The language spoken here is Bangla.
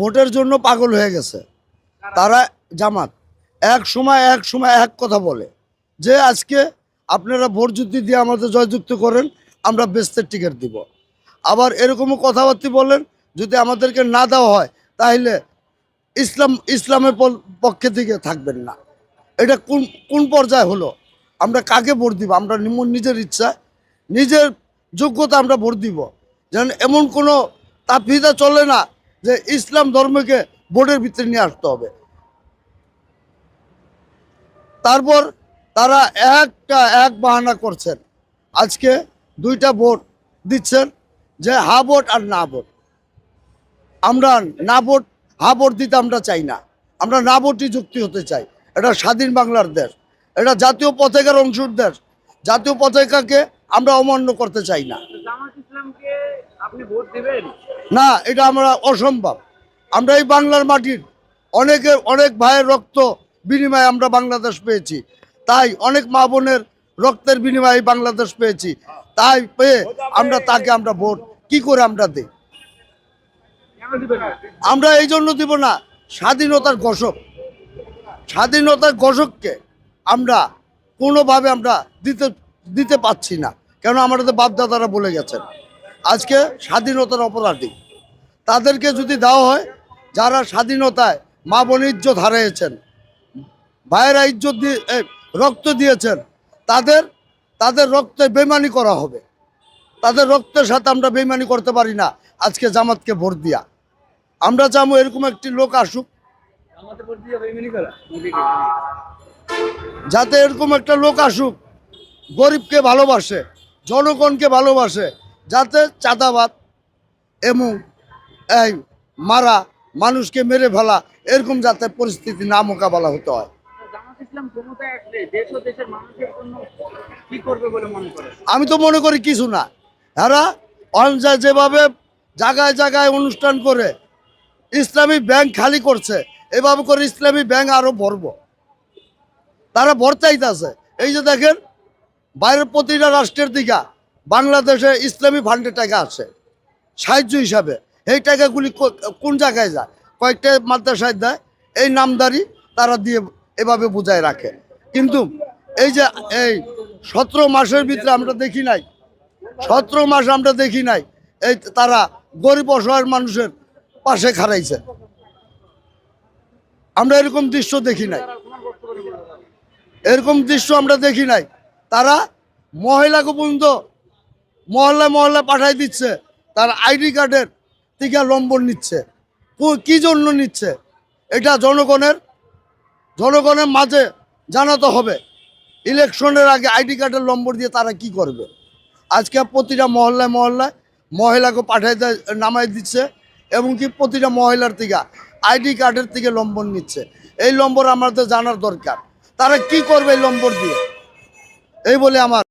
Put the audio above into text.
ভোটের জন্য পাগল হয়ে গেছে। তারা জামাত, এক সময় এক সময় এক কথা বলে যে আজকে আপনারা ভোট যদি দিয়ে আমাদের জয়যুক্ত করেন, আমরা বেস্তের টিকিট দিব। আবার এরকমও কথাবার্তা বলেন, যদি আমাদেরকে না দেওয়া হয়, তাহলে ইসলাম, ইসলামের পক্ষে থেকে থাকবেন না। এটা কোন কোন পর্যায়ে হলো? আমরা কাকে ভোট দিব? আমরা নিজের ইচ্ছা, নিজের যোগ্যতা আমরা ভোট দিব। যেন এমন কোনো তাপিদা চলে না যে ইসলাম ধর্মকে বোর্ডের ভিতরে নিয়ে আসতে হবে। তারপর তারা একটা এক বাহানা করছেন। আজকে দুইটা ভোট দিচ্ছেন যে হা ভোট আর না ভোট। আমরা না ভোট, হা ভোট দিতে আমরা চাই না। আমরা না ভোটই যুক্তি হতে চাই। এটা স্বাধীন বাংলার দেশ। এটা জাতীয় পতাকার অংশের দেশ। জাতীয় পতাকাকে আমরা অমান্য করতে চাই না। না এটা আমরা অসম্ভব। আমরা এই বাংলার মাটির অনেকের অনেক ভাইয়ের রক্ত বিনিময়ে আমরা বাংলাদেশ পেয়েছি। তাই অনেক মা বোনের রক্তের বিনিময়ে বাংলাদেশ পেয়েছি। তাই পেয়ে আমরা তাকে আমরা ভোট কি করে আমরা দিই? আমরা এই জন্য দিব না স্বাধীনতার ঘোষক। স্বাধীনতার ঘোষককে আমরা কোনোভাবে আমরা দিতে দিতে পাচ্ছি না। কেন আমাদের বাপদাদারা বলে গেছেন। আজকে স্বাধীনতার অপরাধী। তাদেরকে যদি দেওয়া হয়, যারা স্বাধীনতায় মা বোন ইজ্জত হারিয়েছেন, ভাইয়েরা ইজ্জত দিয়ে রক্ত দিয়েছেন, তাদের তাদের রক্তে বেমানি করা হবে। তাদের রক্তের সাথে আমরা বেমানি করতে পারি না। আজকে জামাতকে ভোট দিয়া। আমরা চাবো এরকম একটি লোক আসুক। যাতে এরকম একটা লোক আসুক, গরিবকে ভালোবাসে, জনগণকে ভালোবাসে যাতে চাঁদাবাদ এবং এই মারা মানুষকে মেরে ফেলা এরকম যাতে পরিস্থিতি না মোকাবেলা হতে হয়। আমি তো মনে করি কিছু না। এরা অনজা যেভাবে জায়গায় জায়গায় অনুষ্ঠান করে ইসলামী ব্যাংক খালি করছে এভাবে করে ইসলামী ব্যাংক আরও ভরব। তারা ভরতাইতেছে এই যে দেখেন বাইরের প্রতিটা রাষ্ট্রের দিকে বাংলাদেশে ইসলামী ফান্ডের টাকা আছে। সাহায্য হিসাবে। এই টাকাগুলি কোন জায়গায় যায়? কয়েকটা মাদ্রাসায় দেয়, এই নামদারি তারা দিয়ে এভাবে বুঝায় রাখে। কিন্তু এই যে, এই সতেরো মাসের ভিতরে আমরা দেখি নাই, সতেরো মাস আমরা দেখি নাই, এই তারা গরিব অসহায় মানুষের পাশে খাড়াইছে। আমরা এরকম দৃশ্য দেখি নাই। এরকম দৃশ্য আমরা দেখি নাই। তারা মহিলাকে পর্যন্ত মহল্লা মহল্লা পাঠাই দিচ্ছে। তার আইডি কার্ডের টিকা লম্বন নিচ্ছে। কো- জন্য নিচ্ছে? এটা জনগণের জনগণের মাঝে জানাতে হবে। ইলেকশনের আগে আইডি কার্ডের নম্বর দিয়ে তারা কি করবে? আজকে প্রতিটা মহল্লায় মহল্লায় মহিলাকে পাঠাই নামাই দিচ্ছে এবং কি প্রতিটা মহিলার থেকে আইডি কার্ডের থেকে নম্বর নিচ্ছে। এই নম্বর আমাদের জানার দরকার। তারা কি করবে এই নম্বর দিয়ে? এই বলে আমার